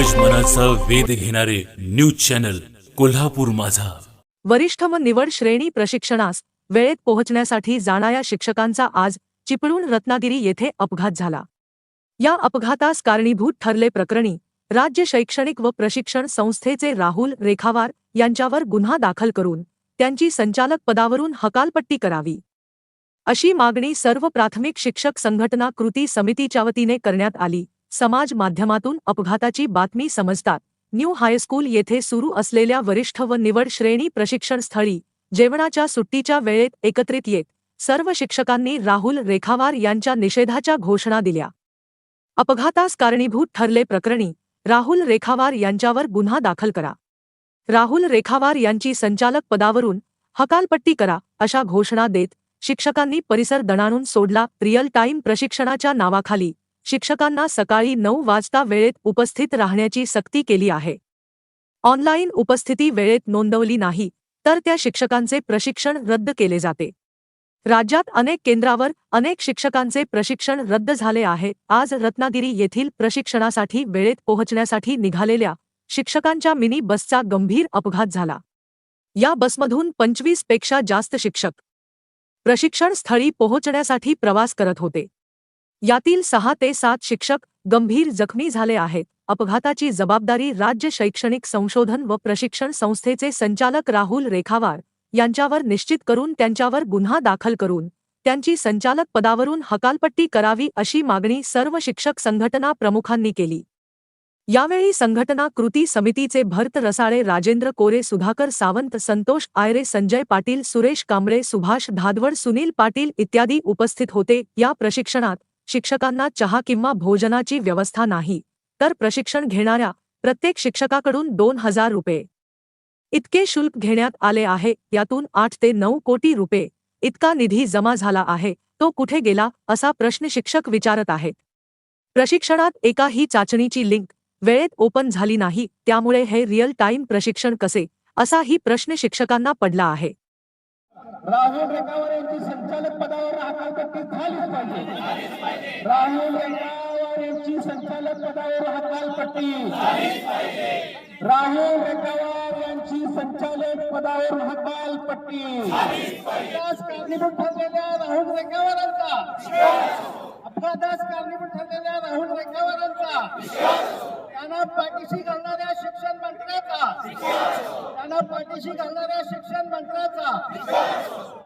शिक्षणाचा वेध घेणारे न्यूज चॅनल कोल्हापूर माझा. वरिष्ठ व निवड श्रेणी प्रशिक्षणास वेळेत पोहोचण्यासाठी जाणाऱ्या शिक्षकांचा आज चिपळूण रत्नागिरी येथे अपघात झाला. या अपघातास कारणीभूत ठरले प्रकरणी राज्य शैक्षणिक व प्रशिक्षण संस्थेचे राहुल रेखावार यांच्यावर गुन्हा दाखल करून त्यांची संचालक पदावरून हकालपट्टी करावी. अशी मागणी सर्व प्राथमिक शिक्षक संघटना कृती समितीच्या वतीने करण्यात आली. समाज माध्यमातून अपघाताची बातमी समजतात. न्यू हायस्कूल येथे सुरू असलेल्या वरिष्ठ व निवड श्रेणी प्रशिक्षण स्थळी जेवणाच्या सुट्टीच्या वेळेत एकत्रित येत सर्व शिक्षकांनी राहुल रेखावार यांच्या निषेधाच्या घोषणा दिल्या. अपघातास कारणीभूत ठरले प्रकरणी राहुल रेखावार यांच्यावर गुन्हा दाखल करा. राहुल रेखावार यांची संचालक पदावरून हकालपट्टी करा अशा घोषणा देत शिक्षकांनी परिसर दणाणून सोडला. रिअल टाईम प्रशिक्षणाच्या नावाखाली शिक्षकांना सकाळी नऊ वाजता वेळेत उपस्थित राहण्याची सक्ती केली आहे. ऑनलाईन उपस्थिती वेळेत नोंदवली नाही तर त्या शिक्षकांचे प्रशिक्षण रद्द केले जाते. राज्यात अनेक केंद्रावर अनेक शिक्षकांचे प्रशिक्षण रद्द झाले आहे. आज रत्नागिरी येथील प्रशिक्षणासाठी वेळेत पोहोचण्यासाठी निघालेल्या शिक्षकांच्या मिनी बसचा गंभीर अपघात झाला. या बसमधून पंचवीसपेक्षा जास्त शिक्षक प्रशिक्षण स्थळी पोहोचण्यासाठी प्रवास करत होते. यातील सहा ते सात शिक्षक गंभीर जखमी झाले आहेत. अपघाताची जबाबदारी राज्य शैक्षणिक संशोधन व प्रशिक्षण संस्थेचे संचालक राहुल रेखावार यांच्यावर निश्चित करून त्यांच्यावर गुन्हा दाखल करून त्यांची संचालक पदावरून हकालपट्टी करावी अशी मागणी सर्व शिक्षक संघटना प्रमुखांनी केली. यावेळी संघटना कृती समितीचे भरत रसाळे राजेंद्र कोरे सुधाकर सावंत संतोष आयरे संजय पाटील सुरेश कांबळे सुभाष धादवड सुनील पाटील इत्यादी उपस्थित होते. या प्रशिक्षणात शिक्षकांना चहा किंवा भोजनाची व्यवस्था नाही, तर प्रशिक्षण घेणाऱ्या प्रत्येक शिक्षकाकडून दोन हज़ार रुपये. इतके शुल्क घेण्यात आले आहे आठ ते नऊ कोटी रुपये. इतका निधी जमा झाला आहे तो कुठे गेला, असा प्रश्न शिक्षक विचारत आहेत. प्रशिक्षणात एकाही चाचणीची लिंक वेळेत ओपन झाली नाही, त्यामुळे हे रिअल टाईम प्रशिक्षण कसे असा ही प्रश्न शिक्षकांना पडला आहे. राहुल रेखावर यांची संचालक पदावर हकालपट्टी झालीच पाहिजे. राहुल रेखावर यांची संचालक पदावर हकालपट्टी राहुल रेखावर यांची संचालक पदावर हकालपट्टी अपघातास कारणीभूत ठरलेल्या राहुल रेखावारांचा अपघातास कारणीभूत ठरलेल्या राहुल रेखावारांचा त्यांना पाठीशी घालणाऱ्या शिक्षण मंत्र्याचा. पाठीशी घालणाऱ्या शिक्षण मंत्र्याचा